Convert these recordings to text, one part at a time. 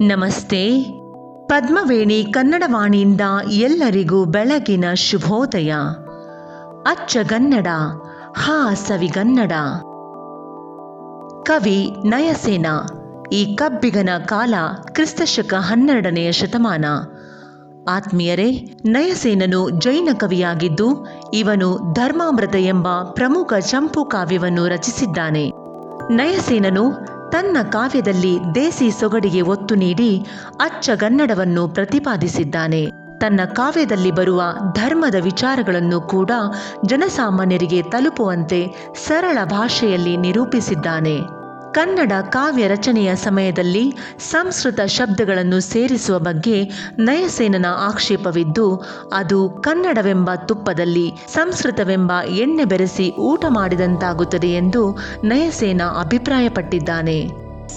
ನಮಸ್ತೆ. ಪದ್ಮವೇಣಿ ಕನ್ನಡವಾಣಿಯಿಂದ ಎಲ್ಲರಿಗೂ ಬೆಳಗಿನ ಶುಭೋದಯ. ಅಚ್ಚಗನ್ನಡ ಹಾ ಸವಿಗನ್ನಡ ಕವಿ ನಯಸೇನ, ಈ ಕಬ್ಬಿಗನ ಕಾಲ ಕ್ರಿಸ್ತಶಕ ಹನ್ನೆರಡನೆಯ ಶತಮಾನ. ಆತ್ಮೀಯರೇ, ನಯಸೇನನು ಜೈನ ಕವಿಯಾಗಿದ್ದು, ಇವನು ಧರ್ಮಾಮೃತ ಎಂಬ ಪ್ರಮುಖ ಚಂಪು ಕಾವ್ಯವನ್ನು ರಚಿಸಿದ್ದಾನೆ. ನಯಸೇನನು ತನ್ನ ಕಾವ್ಯದಲ್ಲಿ ದೇಸಿ ಸೊಗಡಿಗೆ ಒತ್ತು ನೀಡಿ ಅಚ್ಚಗನ್ನಡವನ್ನು ಪ್ರತಿಪಾದಿಸಿದ್ದಾನೆ. ತನ್ನ ಕಾವ್ಯದಲ್ಲಿ ಬರುವ ಧರ್ಮದ ವಿಚಾರಗಳನ್ನು ಕೂಡ ಜನಸಾಮಾನ್ಯರಿಗೆ ತಲುಪುವಂತೆ ಸರಳ ಭಾಷೆಯಲ್ಲಿ ನಿರೂಪಿಸಿದ್ದಾನೆ. ಕನ್ನಡ ಕಾವ್ಯ ರಚನೆಯ ಸಮಯದಲ್ಲಿ ಸಂಸ್ಕೃತ ಶಬ್ದಗಳನ್ನು ಸೇರಿಸುವ ಬಗ್ಗೆ ನಯಸೇನನ ಆಕ್ಷೇಪವಿದ್ದು, ಅದು ಕನ್ನಡವೆಂಬ ತುಪ್ಪದಲ್ಲಿ ಸಂಸ್ಕೃತವೆಂಬ ಎಣ್ಣೆ ಬೆರೆಸಿ ಊಟ ಮಾಡಿದಂತಾಗುತ್ತದೆ ಎಂದು ನಯಸೇನ ಅಭಿಪ್ರಾಯಪಟ್ಟಿದ್ದಾನೆ.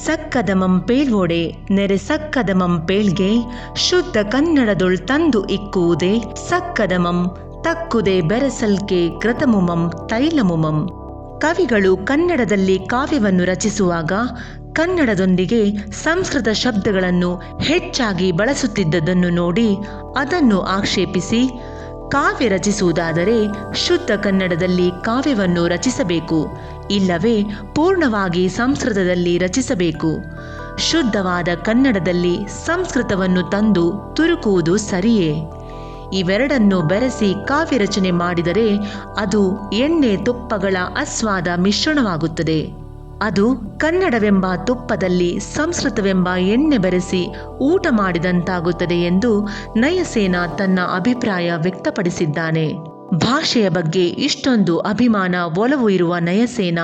ಸಕ್ಕದಮಂ ಪೇಳ್ವೋಡೆ ನೆರೆ ಸಕ್ಕದಮಂ ಪೇಳ್ಗೆ ಶುದ್ಧ ಕನ್ನಡದೊಳ್ ತಂದು ಇಕ್ಕುವುದೇ ಸಕ್ಕದಮಂ, ತಕ್ಕುದೇ ಬೆರಸಲ್ಕೆ ಕೃತಮುಮಂ ತೈಲಮುಮಂ. ಕವಿಗಳು ಕನ್ನಡದಲ್ಲಿ ಕಾವ್ಯವನ್ನು ರಚಿಸುವಾಗ ಕನ್ನಡದೊಂದಿಗೆ ಸಂಸ್ಕೃತ ಶಬ್ದಗಳನ್ನು ಹೆಚ್ಚಾಗಿ ಬಳಸುತ್ತಿದ್ದದನ್ನು ನೋಡಿ ಅದನ್ನು ಆಕ್ಷೇಪಿಸಿ, ಕಾವ್ಯ ರಚಿಸುವುದಾದರೆ ಶುದ್ಧ ಕನ್ನಡದಲ್ಲಿ ಕಾವ್ಯವನ್ನು ರಚಿಸಬೇಕು, ಇಲ್ಲವೇ ಪೂರ್ಣವಾಗಿ ಸಂಸ್ಕೃತದಲ್ಲಿ ರಚಿಸಬೇಕು. ಶುದ್ಧವಾದ ಕನ್ನಡದಲ್ಲಿ ಸಂಸ್ಕೃತವನ್ನು ತಂದು ತುರುಕುವುದು ಸರಿಯೇ? ಇವೆರಡನ್ನು ಬೆರೆಸಿ ಕಾವ್ಯ ರಚನೆ ಮಾಡಿದರೆ ಅದು ಎಣ್ಣೆ ತುಪ್ಪಗಳ ಅಸ್ವಾದ ಮಿಶ್ರಣವಾಗುತ್ತದೆ. ಅದು ಕನ್ನಡವೆಂಬ ತುಪ್ಪದಲ್ಲಿ ಸಂಸ್ಕೃತವೆಂಬ ಎಣ್ಣೆ ಬೆರೆಸಿ ಊಟ ಮಾಡಿದಂತಾಗುತ್ತದೆ ಎಂದು ನಯಸೇನ ತನ್ನ ಅಭಿಪ್ರಾಯ ವ್ಯಕ್ತಪಡಿಸಿದ್ದಾನೆ. ಭಾಷೆಯ ಬಗ್ಗೆ ಇಷ್ಟೊಂದು ಅಭಿಮಾನ ಒಲವು ಇರುವ ನಯಸೇನ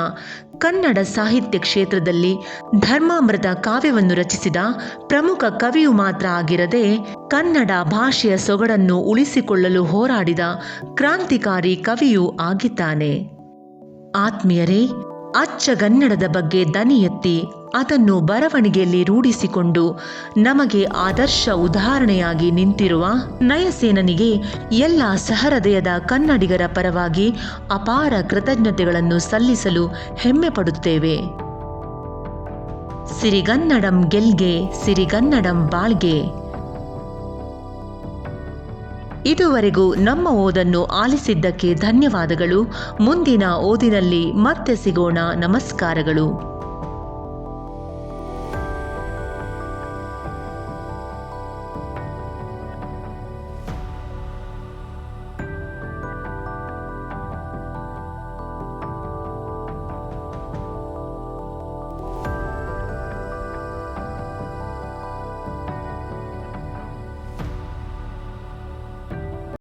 ಕನ್ನಡ ಸಾಹಿತ್ಯ ಕ್ಷೇತ್ರದಲ್ಲಿ ಧರ್ಮಾಮೃತ ಕಾವ್ಯವನ್ನು ರಚಿಸಿದ ಪ್ರಮುಖ ಕವಿಯು ಮಾತ್ರ ಆಗಿರದೆ ಕನ್ನಡ ಭಾಷೆಯ ಸೊಗಡನ್ನು ಉಳಿಸಿಕೊಳ್ಳಲು ಹೋರಾಡಿದ ಕ್ರಾಂತಿಕಾರಿ ಕವಿಯೂ ಆಗಿದ್ದಾನೆ. ಆತ್ಮೀಯರೇ ಅಚ್ಚಗನ್ನಡದ ಬಗ್ಗೆ ದನಿ ಎತ್ತಿ ಅದನ್ನು ಬರವಣಿಗೆಯಲ್ಲಿ ರೂಢಿಸಿಕೊಂಡು ನಮಗೆ ಆದರ್ಶ ಉದಾಹರಣೆಯಾಗಿ ನಿಂತಿರುವ ನಯಸೇನನಿಗೆ ಎಲ್ಲ ಸಹೃದಯದ ಕನ್ನಡಿಗರ ಪರವಾಗಿ ಅಪಾರ ಕೃತಜ್ಞತೆಗಳನ್ನು ಸಲ್ಲಿಸಲು ಹೆಮ್ಮೆ ಪಡುತ್ತೇವೆ. ಸಿರಿಗನ್ನಡಂ ಗೆಲ್ಗೆ, ಸಿರಿಗನ್ನಡಂ ಬಾಳ್ಗೆ. ಇದುವರೆಗೂ ನಮ್ಮ ಓದನ್ನು ಆಲಿಸಿದ್ದಕ್ಕೆ ಧನ್ಯವಾದಗಳು. ಮುಂದಿನ ಓದಿನಲ್ಲಿ ಮತ್ತೆ ಸಿಗೋಣ. ನಮಸ್ಕಾರಗಳು.